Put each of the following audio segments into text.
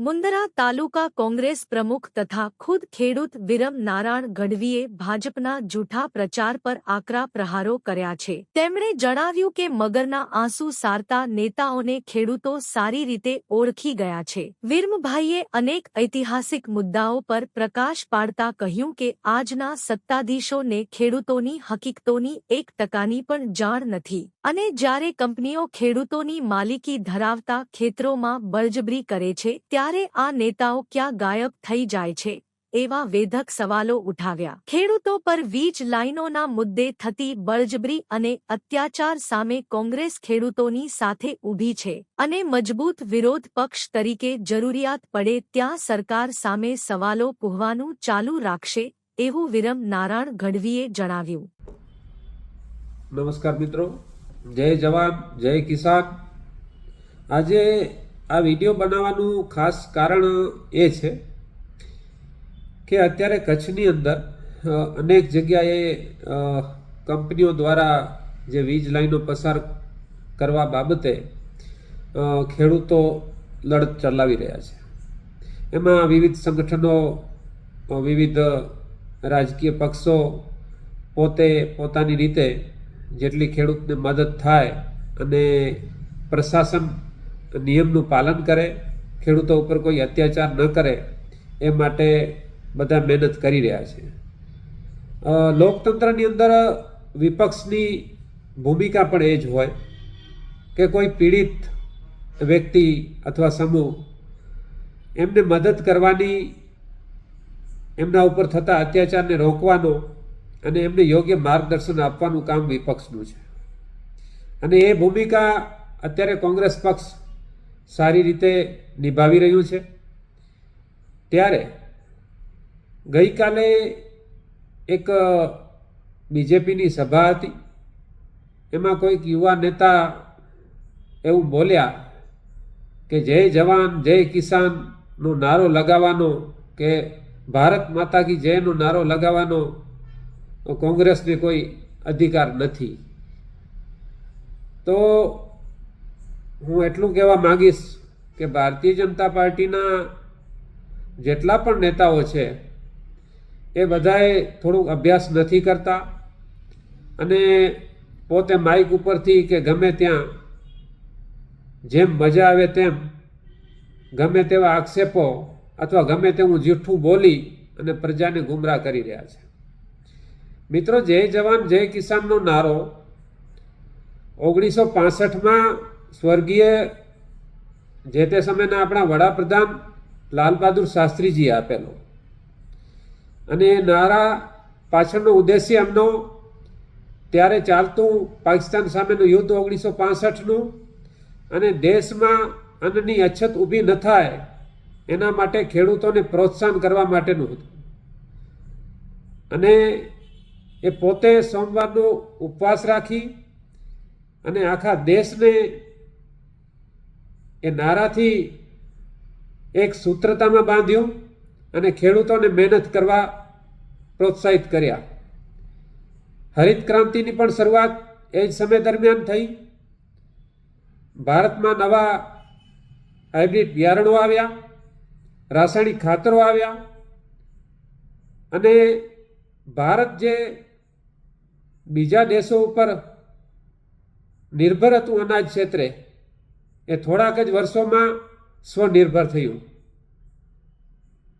મુંદરા તાલુકા કોંગ્રેસ પ્રમુખ તથા ખુદ ખેડૂત વિરમ નારાયણ ગઢવીએ ભાજપના જૂઠા પ્રચાર પર આકરા પ્રહારો કર્યા છે. તેમણે જણાવ્યું કે મગરના આંસુ સારતા નેતાઓને ખેડૂતો સારી રીતે ઓળખી ગયા છે. વિરમભાઈએ અનેક ઐતિહાસિક મુદ્દાઓ પર પ્રકાશ પાડતા કહ્યું કે આજના સત્તાધીશોને ખેડૂતોની હકીકતોની એક ટકાની પણ જાણ નથી. અને જ્યારે કંપનીઓ ખેડૂતોની માલિકી ધરાવતા ખેતરોમાં બળજબરી કરે છે, ત્યારે આ નેતાઓ ક્યાં ગાયબ થઈ જાય છે, એવા વેધક સવાલો ઉઠાવ્યા. ખેડૂતો પર વીજ લાઇનોના મુદ્દે થતી બળજબરી અને અત્યાચાર સામે કોંગ્રેસ ખેડૂતોની સાથે ઊભી છે અને મજબૂત વિરોધ પક્ષ તરીકે જરૂરિયાત પડે ત્યાં સરકાર સામે સવાલો પૂહવાનું ચાલુ રાખશે, એવું વિરમ નારાયણ ગઢવીએ જણાવ્યું. નમસ્કાર મિત્રો. જય જવાન, જય કિસાન. આજે આ વીડિયો બનાવવાનું ખાસ કારણ એ છે કે અત્યારે કચ્છની અંદર અનેક જગ્યાએ કંપનીઓ દ્વારા જે વીજ લાઈનો પસાર કરવા બાબતે ખેડૂતો લડત ચલાવી રહ્યા છે. એમાં વિવિધ સંગઠનો વિવિધ રાજકીય પક્ષો પોતે પોતાની રીતે જેટલી ખેડૂતને મદદ થાય અને પ્રશાસન નિયમનું પાલન કરે, ખેડૂતો ઉપર કોઈ અત્યાચાર ન કરે, એ માટે બધા મહેનત કરી રહ્યા છે. લોકતંત્રની અંદર વિપક્ષની ભૂમિકા પણ એ જ હોય કે કોઈ પીડિત વ્યક્તિ અથવા સમૂહ એમને મદદ કરવાની, એમના ઉપર થતા અત્યાચારને રોકવાનો અને એમને યોગ્ય માર્ગદર્શન આપવાનું કામ વિપક્ષનું છે. અને એ ભૂમિકા અત્યારે કોંગ્રેસ પક્ષ સારી રીતે નિભાવી રહ્યું છે. ત્યારે ગઈકાલે એક બીજેપીની સભા હતી. એમાં કોઈક યુવા નેતા એવું બોલ્યા કે જય જવાન, જય કિસાનનો નારો લગાવવાનો કે ભારત માતા કી જયનો નારો લગાવવાનો કોંગ્રેસને કોઈ અધિકાર નથી. તો હું એટલું કહેવા માંગીશ કે ભારતીય જનતા પાર્ટીના જેટલા પણ નેતાઓ છે, એ બધાએ થોડુંક અભ્યાસ નથી કરતા અને પોતે માઇક ઉપરથી કે ગમે ત્યાં જેમ મજા આવે તેમ ગમે તેવા આક્ષેપો અથવા ગમે તેવું જૂઠું બોલી અને પ્રજાને ગુમરાહ કરી રહ્યા છે. મિત્રો, જય જવાન, જય કિસાનનો નારો. ઓગણીસો પાસઠમાં સ્વર્ગીય જે તે સમયના આપણા વડાપ્રધાન લાલ બહાદુર શાસ્ત્રીજીએ આપેલો. અને એ નારા પાછળનો ઉદ્દેશ્ય એમનો, ત્યારે ચાલતું પાકિસ્તાન સામેનું યુદ્ધ ઓગણીસો પાસઠનું અને દેશમાં અન્નની અછત ઊભી ન થાય એના માટે ખેડૂતોને પ્રોત્સાહન કરવા માટેનું હતું. અને એ પોતે સોમવારનો ઉપવાસ રાખી અને આખા દેશને એ નારાથી એક સૂત્રતામાં બાંધ્યું અને ખેડૂતોને મહેનત કરવા પ્રોત્સાહિત કર્યા. હરિત ક્રાંતિની પણ શરૂઆત એ જ સમય દરમિયાન થઈ. ભારતમાં નવા હાઇબ્રિડ બિયારણો આવ્યા, રાસાયણિક ખાતરો આવ્યા અને ભારત જે બીજા દેશો ઉપર નિર્ભર હતું અનાજ ક્ષેત્રે, એ થોડાક જ વર્ષોમાં સ્વનિર્ભર થયું.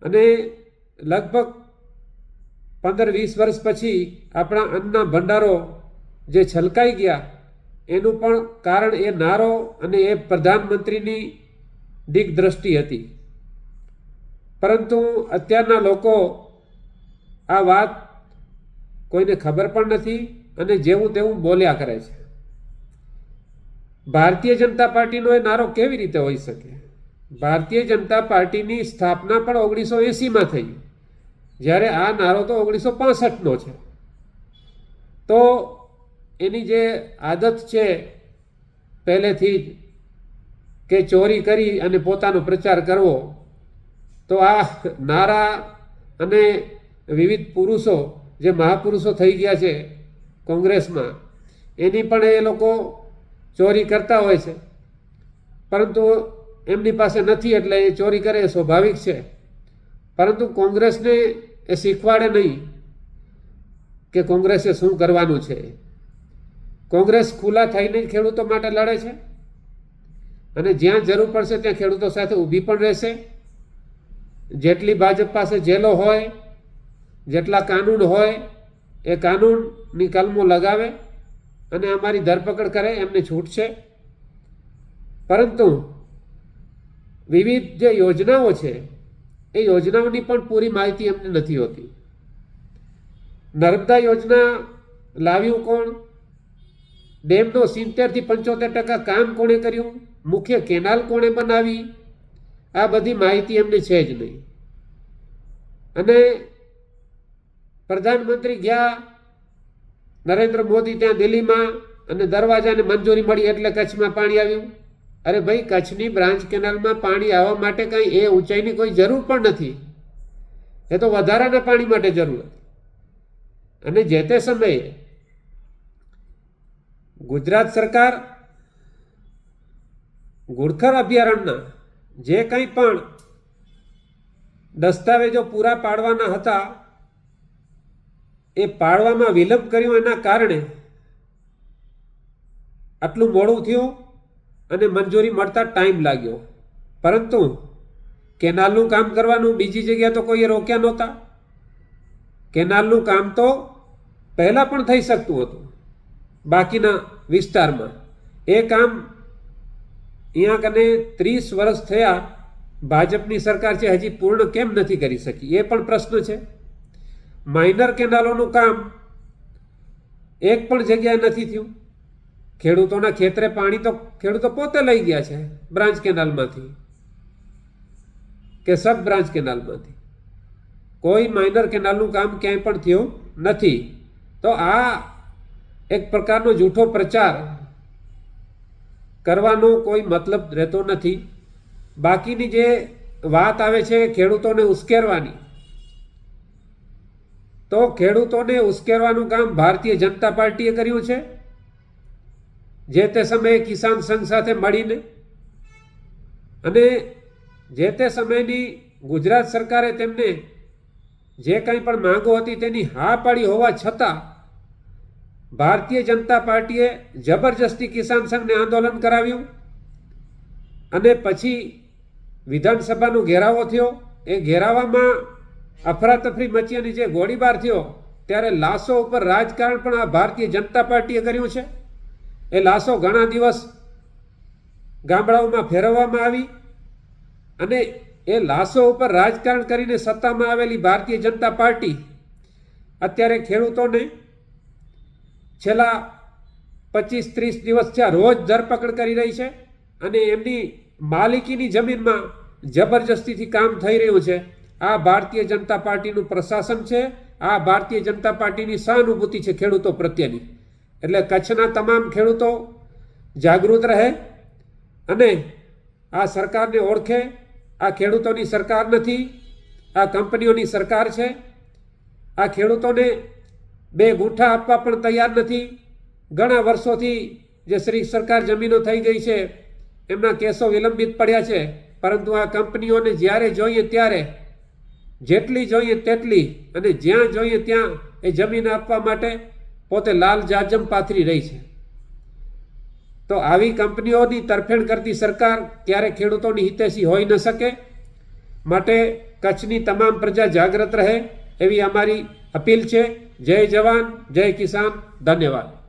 અને લગભગ પંદર વીસ વર્ષ પછી આપણા અન્નના ભંડારો જે છલકાઈ ગયા, એનું પણ કારણ એ નારો અને એ પ્રધાનમંત્રીની દિગ્દ્રષ્ટિ હતી. પરંતુ અત્યારના લોકો આ વાત કોઈને ખબર પણ નથી અને જેવું તેવું બોલ્યા કરે છે. ભારતીય જનતા પાર્ટીનો એ નારો કેવી રીતે હોઈ શકે? ભારતીય જનતા પાર્ટીની સ્થાપના પણ ઓગણીસો એંસીમાં થઈ. જ્યારે આ નારો તો ઓગણીસો પાસઠનો છે. તો એની જે આદત છે પહેલેથી જ કે ચોરી કરી અને પોતાનો પ્રચાર કરવો, તો આ નારા અને વિવિધ પુરુષો જે મહાપુરુષો થઈ ગયા છે કોંગ્રેસમાં. એની પણ એ લોકો ચોરી કરતા હોય છે. પરંતુ એમની પાસે નથી એટલે એ ચોરી કરે એ સ્વાભાવિક છે. પરંતુ કોંગ્રેસને એ શીખવાડે નહીં કે કોંગ્રેસે શું કરવાનું છે. કોંગ્રેસ ખુલ્લા થઈને ખેડૂતો માટે લડે છે. અને જ્યાં જરૂર પડશે ત્યાં ખેડૂતો સાથે ઊભી પણ રહેશે. જેટલી ભાજપ પાસે જેલો હોય, જેટલા કાનૂન હોય એ કાનૂનની કલમો લગાવે અને અમારી ધરપકડ કરે, એમને છૂટ છે. પરંતુ વિવિધ જે યોજનાઓ છે, એ યોજનાઓની પણ પૂરી માહિતી અમને નથી હોતી. નર્મદા યોજના લાવ્યું કોણ? ડેમનો સિત્તેરથી પંચોતેર ટકા કામ કોણે કર્યું? મુખ્ય કેનાલ કોણે બનાવી? આ બધી માહિતી એમને છે જ નહીં. અને પ્રધાનમંત્રી ગયા, નરેન્દ્ર મોદી ત્યાં દિલ્હીમાં અને દરવાજાને મંજૂરી મળી એટલે કચ્છમાં પાણી આવ્યું. અરે ભાઈ, કચ્છની બ્રાન્ચ કેનાલમાં પાણી આવવા માટે કંઈ એ ઊંચાઈની કોઈ જરૂર પણ નથી. એ તો વધારાના પાણી માટે જરૂર અને જે તે સમયે ગુજરાત સરકાર ઘુડખર અભયારણ્યના જે કંઈ પણ દસ્તાવેજો પૂરા પાડવાના હતા એ પાડવામાં વિલંબ કર્યો એના કારણે આટલું મોડું થયું અને મંજૂરી મળતા ટાઈમ લાગ્યો. પરંતુ કેનાલનું કામ કરવાનું બીજી જગ્યાએ તો કોઈએ રોક્યા નહોતા. કેનાલનું કામ તો પહેલાં પણ થઈ શકતું હતું બાકીના વિસ્તારમાં. એ કામ અહીંયા કને ત્રીસ વર્ષ થયા ભાજપની સરકાર છે, હજી પૂર્ણ કેમ નથી કરી શકી? એ પણ પ્રશ્ન છે. માઇનર કેનાલોનું કામ એક પણ જગ્યાએ નથી થયું. ખેડૂતોના ખેતરે પાણી તો ખેડૂતો પોતે લઈ ગયા છે બ્રાન્ચ કેનાલમાંથી કે સબ બ્રાન્ચ કેનાલમાંથી. કોઈ માઇનર કેનાલનું કામ ક્યાંય પણ થયું નથી. તો આ એક પ્રકારનો જૂઠો પ્રચાર કરવાનો કોઈ મતલબ રહેતો નથી. બાકીની જે વાત આવે છે ખેડૂતોને ઉશ્કેરવાની તો ખેડૂતોને ઉશ્કેરવાનું કામ ભારતીય જનતા પાર્ટીએ કર્યું છે? જે તે સમયે કિસાન સંઘ સાથે મળીને અને જે તે સમયની ગુજરાત સરકારે તેમને જે કંઈ પણ માંગો હતી તેની હા પાડી હોવા છતાં ભારતીય જનતા પાર્ટીએ જબરજસ્તી કિસાન સંઘને આંદોલન કરાવ્યું અને પછી વિધાનસભાનો ઘેરાવો થયો. એ ઘેરાવામાં અફરાતફરી મચી અને જે ગોળીબાર થયો, ત્યારે લાશો ઉપર રાજકારણ પણ આ ભારતીય જનતા પાર્ટીએ કર્યું છે. એ લાશો ઘણા દિવસ ગામડાઓમાં ફેરવવામાં આવી અને એ લાશો ઉપર રાજકારણ કરીને સત્તામાં આવેલી ભારતીય જનતા પાર્ટી અત્યારે ખેડૂતોને છેલ્લા પચીસ ત્રીસ દિવસ થયા રોજ ધરપકડ કરી રહી છે અને એમની માલિકીની જમીનમાં જબરજસ્તીથી કામ થઈ રહ્યું છે. આ ભારતીય જનતા પાર્ટીનું પ્રશાસન છે, આ ભારતીય જનતા પાર્ટીની સહાનુભૂતિ છે ખેડૂતો પ્રત્યેની. એટલે કચ્છના તમામ ખેડૂતો જાગૃત રહે અને આ સરકારને ઓળખે. આ ખેડૂતોની સરકાર નથી, આ કંપનીઓની સરકાર છે. આ ખેડૂતોને બે ગુંઠા આપવા પણ તૈયાર નથી. ઘણા વર્ષોથી જે શ્રી સરકાર જમીનો થઈ ગઈ છે, એમના કેસો વિલંબિત પડ્યા છે. પરંતુ આ કંપનીઓને જ્યારે જોઈએ ત્યારે જેટલી જોઈએ તેટલી અને જ્યાં જોઈએ ત્યાં એ જમીન આપવા માટે પોતે લાલ જાજમ પાથરી રહી છે. તો આવી કંપનીઓની તરફેણ કરતી સરકાર ક્યારે ખેડૂતોની હિતેશી હોઈ ન શકે? માટે કચ્છની તમામ પ્રજા જાગૃત રહે એવી અમારી અપીલ છે. જય જવાન, જય કિસાન, ધન્યવાદ.